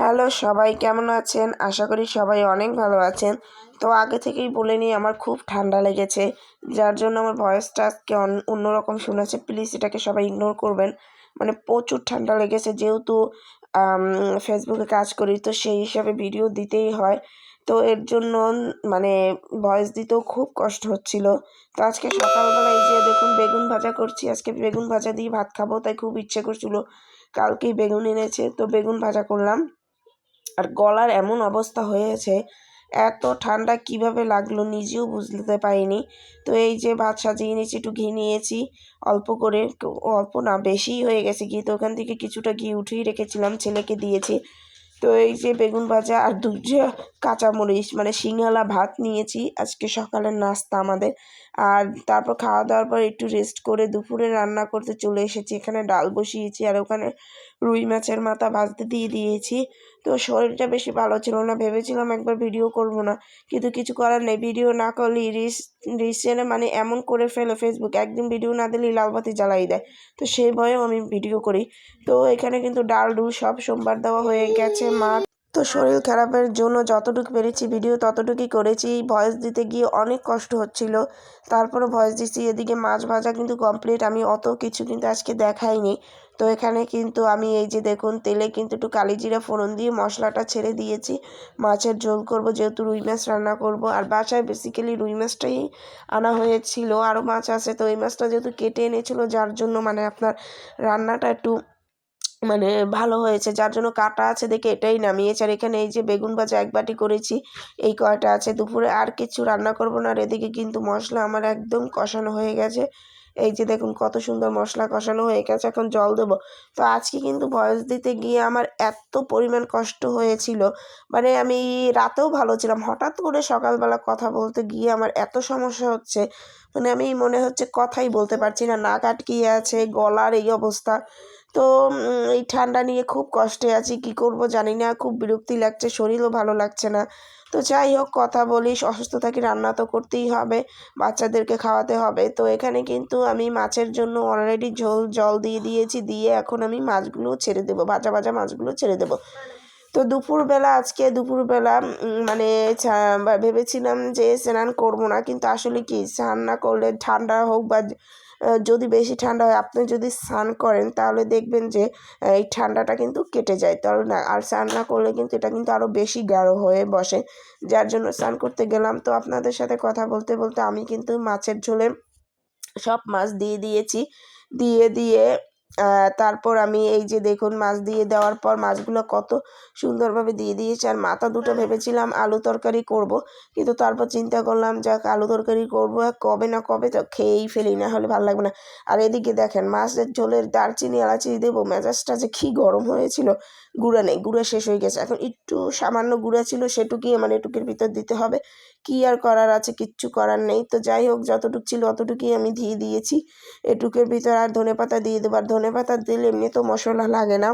Hello সবাই, কেমন আছেন? আশা করি সবাই অনেক ভালো আছেন। তো আগে থেকেই বলে নিই, আমার খুব ঠান্ডা লেগেছে, যার জন্য আমার ভয়েসটা আজকে অন- অন্যরকম শুনেছে। প্লিজ এটাকে সবাই ইগনোর করবেন। মানে প্রচুর ঠান্ডা লেগেছে, যেহেতু ফেসবুকে কাজ করি, তো সেই হিসাবে ভিডিও দিতেই হয়। তো এর জন্য মানে ভয়েস দিতেও খুব কষ্ট হচ্ছিল। তো আজকে সকালবেলা এই যে দেখুন, বেগুন ভাজা করছি। আজকে বেগুন ভাজা দিয়ে ভাত খাব, তাই খুব ইচ্ছে করছিল। কালকেই বেগুন এনেছে, তো বেগুন ভাজা করলাম। আর গলার এমন অবস্থা হয়েছে, এত ঠান্ডা কীভাবে লাগল নিজেও বুঝতে পারিনি। তো এই যে ভাত সাজিয়ে নিয়েছি, একটু ঘি নিয়েছি, অল্প করে, অল্প না, বেশিই হয়ে গেছে ঘি। তো ওখান থেকে কিছুটা ঘি উঠিয়ে রেখেছিলাম, ছেলেকে দিয়েছি। তো এই যে বেগুন ভাজা আর দুটো কাঁচামরিচ মানে সিঙ্গালা ভাত নিয়েছি, আজকে সকালের নাস্তা আমাদের। আর তারপর খাওয়া দাওয়ার পর একটু রেস্ট করে দুপুরে রান্না করতে চলে এসেছি। এখানে ডাল বসিয়েছি আর ওখানে রুই মাছের মাথা ভাজতে দিয়ে দিয়েছি। তো শরীরটা বেশি ভালো ছিল না। ভেবেছিলাম একবার ভিডিও করব না। কিন্তু কিছু করার নেই। ভিডিও না করলে রিস রিসেন্টে মানে এমন করে ফেলে ফেসবুক একদিন ভিডিও না দিলেই লালবাতি জ্বালাই দেয়। তো সেই ভয়েও আমি ভিডিও করি। তো এখানে কিন্তু ডাল ডুল সব সোমবার দেওয়া হয়ে গেছে। মা তো শরীর খারাপের জন্য যতটুকু পেরেছি ভিডিও ততটুকুই করেছি। ভয়েস দিতে গিয়ে অনেক কষ্ট হচ্ছিল। তারপরে ভয়েস দিচ্ছি, এদিকে মাছ ভাজা কিন্তু কমপ্লিট আমি অত কিছু কিন্তু আজকে দেখাইনি। তো এখানে কিন্তু আমি এই যে দেখুন, তেলে কিন্তু একটু কালিজিরা ফোড়ন দিয়ে মশলাটা ছেড়ে দিয়েছি। মাছের ঝোল করব, যেহেতু রুই মাছ রান্না করব। আর বাসায় বেসিক্যালি রুই মাছটাই আনা হয়েছিল। আরও মাছ আছে, তো এই মাছটা যেহেতু কেটে এনেছিল, যার জন্য মানে আপনার রান্নাটা একটু মানে ভালো হয়েছে। যার জন্য কাটা আছে দেখে এটাই নামিয়েছে। আর এখানে এই যে বেগুন ভাজা এক বাটি করেছি, এই কয়টা আছে? দুপুরে আর কিছু রান্না করব না। আর এদিকে কিন্তু মশলা আমার একদম কষানো হয়ে গেছে। এই যে দেখুন কত সুন্দর মশলা কষানো হয়ে গেছে, এখন জল দেবো। তো আজকে কিন্তু ভয়েস দিতে গিয়ে আমার এত পরিমাণ কষ্ট হয়েছিল। মানে আমি রাতেও ভালো ছিলাম। হঠাৎ করে সকালবেলা কথা বলতে গিয়ে আমার এত সমস্যা হচ্ছে। মানে আমি মনে হচ্ছে কথাই বলতে পারছি না। নাক আটকিয়ে আছে, গলার এই অবস্থা। তো এই ঠান্ডা নিয়ে খুব কষ্টে আছি, কি করব জানি না, খুব বিরক্তি লাগছে, শরীরও ভালো লাগছে না। তো যাই হোক, কথা বলি, অসুস্থ থাকি, রান্না তো করতেই হবে, বাচ্চাদেরকে খাওয়াতে হবে। তো এখানে কিন্তু আমি মাছের জন্য অলরেডি ঝোল, জল দিয়ে দিয়েছি, দিয়ে এখন আমি মাছগুলো ছেড়ে দেবো, ভাজা ভাজা মাছগুলো ছেড়ে দেবো। তো দুপুরবেলা, আজকে দুপুরবেলা মানে ভেবেছিলাম যে স্নান করব না, কিন্তু আসলে কি, স্নান না করলে ঠান্ডা হোক বা যদি বেশি ঠান্ডা হয়, আপনি যদি স্নান করেন, তাহলে দেখবেন যে এই ঠান্ডাটা কিন্তু কেটে যায়। তাহলে না আর স্নান না করলে কিন্তু এটা কিন্তু আরও বেশি গাঢ় হয়ে বসে। যার জন্য স্নান করতে গেলাম। তো আপনাদের সাথে কথা বলতে বলতে আমি কিন্তু মাছের ঝোলে সব মাছ দিয়ে দিয়েছি। দিয়ে দিয়ে তারপর আমি এই যে দেখুন মাছ দিয়ে দেওয়ার পর মাছগুলো কত সুন্দরভাবে দিয়ে দিয়েছি। আর মাথা দুটো ভেবেছিলাম আলু তরকারি করব, কিন্তু তারপর চিন্তা করলাম, যাক আলু তরকারি করব কবে না কবে তো খেয়েই ফেলি, না হলে ভালো লাগবে না। আর এদিকে দেখেন মাছের ঝোলের দারচিনি, এলাচি দেবো, মেজাজটা যে কী গরম হয়েছিল। গুঁড়া নেই, গুঁড়া শেষ হয়ে গেছে। এখন একটু সামান্য গুঁড়া ছিল সেটুকুই আমার এটুকের ভিতর দিতে হবে। কী আর করার আছে? কিচ্ছু করার নেই। তো যাই হোক, যতটুকু ছিল অতটুকুই আমি দিয়ে দিয়েছি। এটুকের ভিতর আর ধনে পাতা দিয়ে দেবো। আর ধনে পাতা দিলে এমনি তো মশলা লাগে না।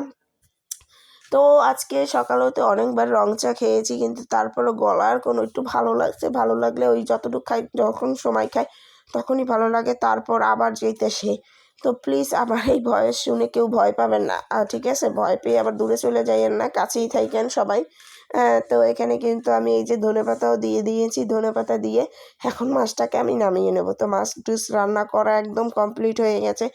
তো আজকে সকালে হতে অনেকবার রং চা খেয়েছি, কিন্তু তারপরও গলার কোনো একটু ভালো লাগছে। ভালো লাগলে ওই যতটুকু খাই, যখন সময় খাই, তখনই ভালো লাগে। তারপর আবার যেতে সে। তো প্লিজ আমার এই ভয়েস শুনে কেউ ভয় পাবেন না। ঠিক আছে, ভয় পেয়ে আবার দূরে চলে যাইয়েন না। কাছেই থাকেন সবাই। তো এখানে কিন্তু আমি এই যে ধনেপাতাও দিয়ে দিয়েছি ধনেপাতা দিয়ে এখন মাছটাকে আমি নামিয়ে নেব। তো মাছ টুস রান্না করা একদম কমপ্লিট হয়ে গেছে।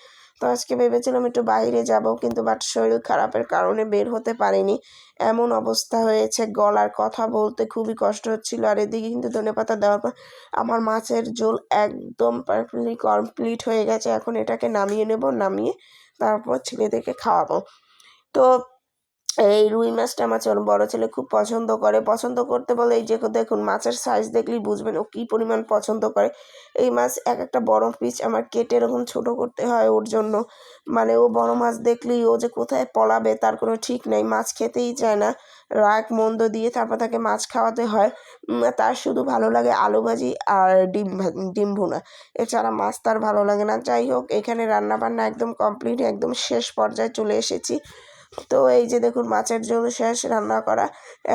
তো আজকে ভেবেছিলাম একটু বাইরে যাব, কিন্তু বাট শরীর খারাপের কারণে বের হতে পারিনি। এমন অবস্থা হয়েছে, গলার কথা বলতে খুবই কষ্ট হচ্ছিল। আর এদিকে কিন্তু ধনেপাতা দেওয়ার পর আমার মাছের ঝোল একদম পারফেক্টলি কমপ্লিট হয়ে গেছে। এখন এটাকে নামিয়ে নেব, নামিয়ে তারপর ছেলেদেরকে খাওয়াবো। তো এই রুই মাছটা আমার বড় ছেলে খুব পছন্দ করে। পছন্দ করতে বলে এই যে দেখুন, মাছের সাইজ দেখলেই বুঝবেন ও কী পরিমাণ পছন্দ করে। এই মাছ এক একটা বড় পিস আমার কেটে এরকম ছোট করতে হয় ওর জন্য। মানে ও বড় মাছ দেখলেই ও যে কোথায় পলাবে তার কোনো ঠিক নেই। মাছ খেতেই চায় না, রাগ মন্দ দিয়ে তারপর তাকে মাছ খাওয়াতে হয়। তার শুধু ভালো লাগে আলু ভাজি আর ডিম ডিম ভুনা। এছাড়া মাছ তার ভালো লাগে না। যাই হোক, এখানে রান্না বান্না একদম কমপ্লিট একদম শেষ পর্যায়ে চলে এসেছি। তো এই যে দেখুন, মাছের ঝোল শেষ, রান্না করা।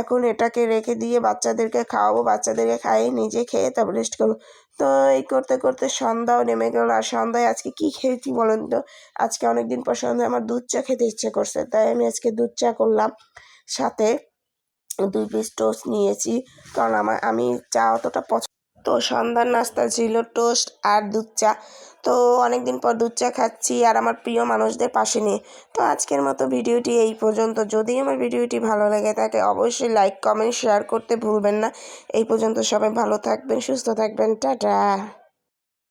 এখন এটাকে রেখে দিয়ে বাচ্চাদেরকে খাওয়াবো। বাচ্চাদেরকে খাইয়ে নিজে খেয়ে তারপর রেস্ট করব। তো এই করতে করতে সন্ধ্যাও নেমে গেল। আর সন্ধ্যায় আজকে কি খেয়েছি বলেন তো? আজকে অনেকদিন পর সন্ধ্যায় আমার দুধ চা খেতে ইচ্ছে করছে। তাই আমি আজকে দুধ চা করলাম। সাথে দুই পিস টোস্ট নিয়েছি। কারণ আমার, আমি চা অতটা পছন্দ তো সন্ধ্যার নাস্তা ছিল টোস্ট আর দুধ চা। তো অনেক দিন পর দুধ চা খাচ্ছি আর আমার প্রিয় মানুষদের পাশে নিয়ে। তো আজকের মতো ভিডিওটি এই পর্যন্ত। যদি আমার ভিডিওটি ভালো লাগে থাকে অবশ্যই লাইক কমেন্ট শেয়ার করতে ভুলবেন না। এই পর্যন্ত সবাই ভালো থাকবেন, সুস্থ থাকবেন। টাটা।